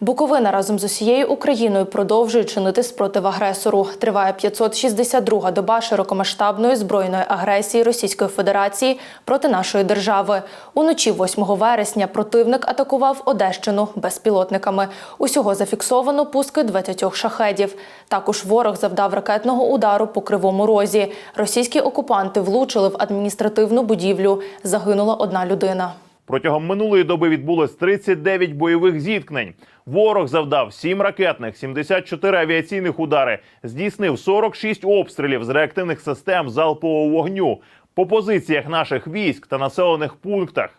Буковина разом з усією Україною продовжує чинити спротив агресору. Триває 562-га доба широкомасштабної збройної агресії Російської Федерації проти нашої держави. Уночі 8 вересня противник атакував Одещину безпілотниками. Усього зафіксовано пуски 20 шахедів. Також ворог завдав ракетного удару по Кривому Розі. Російські окупанти влучили в адміністративну будівлю. Загинула одна людина. Протягом минулої доби відбулось 39 бойових зіткнень. Ворог завдав 7 ракетних, 74 авіаційних удари, здійснив 46 обстрілів з реактивних систем залпового вогню по позиціях наших військ та населених пунктах.